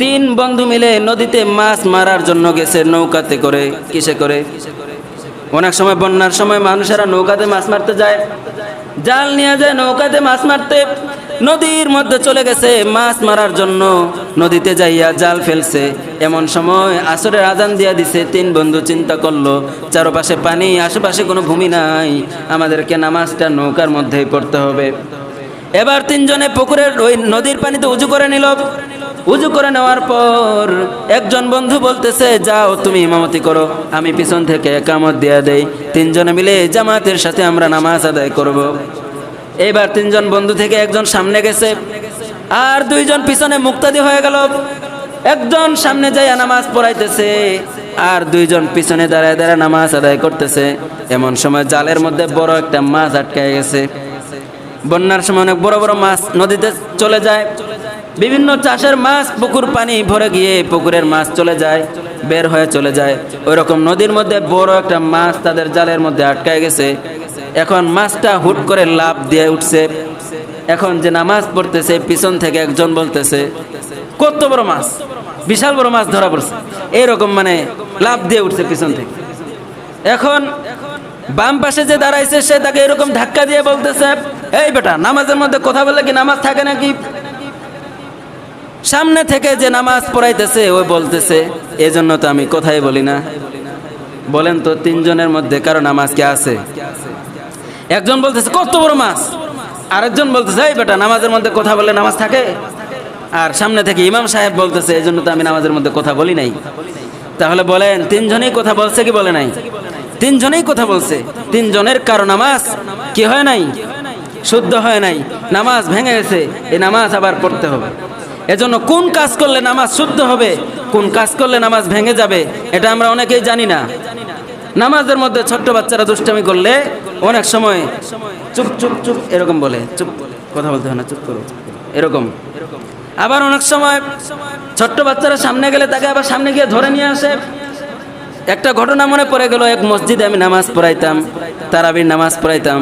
তিন বন্ধু মিলে নদীতে মাছ মারার জন্য গেছে নৌকাতে করে। কিসে করে? অনেক সময় বন্যার সময় মানুষেরা নৌকাতে মাছ মারতে যায়। জাল নিয়ে যায় নৌকাতে মাছ মারতে। নদীর মধ্যে চলে গেছে মাছ মারার জন্য। নদীতে যাইয়া জাল ফেলছে। এমন সময় আসরের আজান দিয়া দিছে। তিন বন্ধু চিন্তা করল, চারপাশে পানি, আশেপাশে কোনো ভূমি নাই। আমাদেরকে নামাজটা নৌকার মধ্যেই পড়তে হবে। এবার তিনজনে পুকুরের ওই নদীর পানিতে উজু করে নিল। উজু করে নেওয়ার পর একজন বন্ধু বলতেছে, যাও তুমি ইমামতি করো, আমি পিছন থেকে একামত দিয়া দেই। তিনজনে মিলে জামাতের সাথে আমরা নামাজ আদায় করব। এবার তিনজন বন্ধু থেকে একজন সামনে গেছে, আর দুইজন পিছনে মুক্তাদি হয়ে গেল। একজন সামনে যাইয়া নামাজ পড়াইতেছে, আর দুইজন পিছনে দাঁড়ায় দাঁড়ায় নামাজ আদায় করতেছে। এমন সময় জালের মধ্যে বড় একটা মাছ আটকায় গেছে। বন্যার সময় অনেক বড় বড় মাছ নদীতে চলে যায়। বিভিন্ন চাষের মাছ পুকুর পানি ভরে গিয়ে পুকুরের মাছ চলে যায়, বের হয়ে চলে যায়। ওই রকম নদীর মধ্যে বড় একটা মাছ তাদের জালের মধ্যে আটকায় গেছে। এখন মাছটা হুট করে লাভ দিয়ে উঠছে। এখন যে নামাজ পড়তেছে, পিছন থেকে একজন বলতেছে, কত বড় মাছ, বিশাল বড় মাছ ধরা পড়ছে। এরকম মানে লাভ দিয়ে উঠছে পিছন থেকে। এখন বাম পাশে যে দাঁড়াইছে, সে তাকে এরকম ধাক্কা দিয়ে বলতেছে, এই বেটা, নামাজের মধ্যে কথা বলে কি নামাজ থাকে নাকি? সামনে থেকে যে নামাজ পড়াইতেছে, ওই বলতেছে, এজন্য তো আমি কথাই বলি না। বলেন তো, তিনজনের মধ্যে কারও নামাজ কে আছে? একজন বলতেছে, কত বড় মাছ। আরেকজন বলতেছে, এই বেটা, নামাজের মধ্যে কথা বলে নামাজ থাকে? আর সামনে থেকে ইমাম সাহেব বলতেছে এই জন্য তো আমি নামাজের মধ্যে কথা বলি নাই। তাহলে বলেন, তিনজনেই কথা বলছে কি বলে নাই? তিনজনেই কথা বলছে। তিনজনের কারও নামাজ কি হয় নাই? শুদ্ধ হয় নাই। নামাজ ভেঙে গেছে। এই নামাজ আবার পড়তে হবে। এজন্য কোন কাজ করলে নামাজ শুদ্ধ হবে? কোন কাজ করলে নামাজ ভেঙে যাবে? এটা আমরা অনেকেই জানি না। নামাজের মধ্যে ছোট্ট বাচ্চারা দুষ্টামি করলে অনেক সময় চুপ চুপ চুপ এরকম বলে। চুপ কথা বলতে হয় না, চুপ করো। এরকম। আবার অনেক সময় ছোট্ট বাচ্চারা সামনে গেলে তাকে আবার সামনে গিয়ে ধরে নিয়ে আসে। একটা ঘটনা মনে পড়ে গেল, এক মসজিদে আমি নামাজ পড়াইতাম, তারাবির নামাজ পড়াইতাম।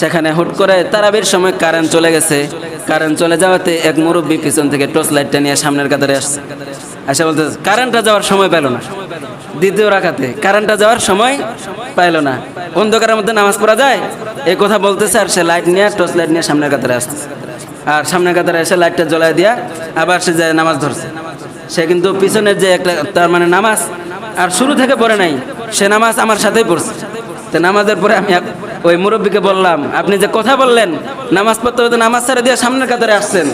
সেখানে হুট করে তারাবির সময় কারেন্ট চলে গেছে। কারেন্ট চলে যাওয়াতে এক মুরব্বী পিছন থেকে টর্চ লাইটটা নিয়ে সামনের কাতারে আসছে। আসে বলতে কারেন্টটা যাওয়ার সময় পেল না। দ্বিতীয় রাখাতে কারেন্টটা যাওয়ার সময় পাইল না। অন্ধকারের মধ্যে নামাজ পড়া যায়? এই কথা বলতেছে আর সে লাইট নিয়ে টর্চ লাইট নিয়ে সামনের কাতারে আসছে। আর সামনের কাতারে এসে লাইটটা জ্বলাই দিয়া আবার সে যায় নামাজ ধরছে। সে কিন্তু পিছনের যে একটা, তার মানে নামাজ আর শুরু থেকে পড়ে নাই। সে নামাজ আমার সাথেই পড়ছে। তো নামাজের পরে আমি ওই মুরব্বীকে বললাম, আপনি যে কথা বললেন, নামাজ পড়তে নামাজ ছাড়া দিয়ে সামনের কাতারে আসছেন।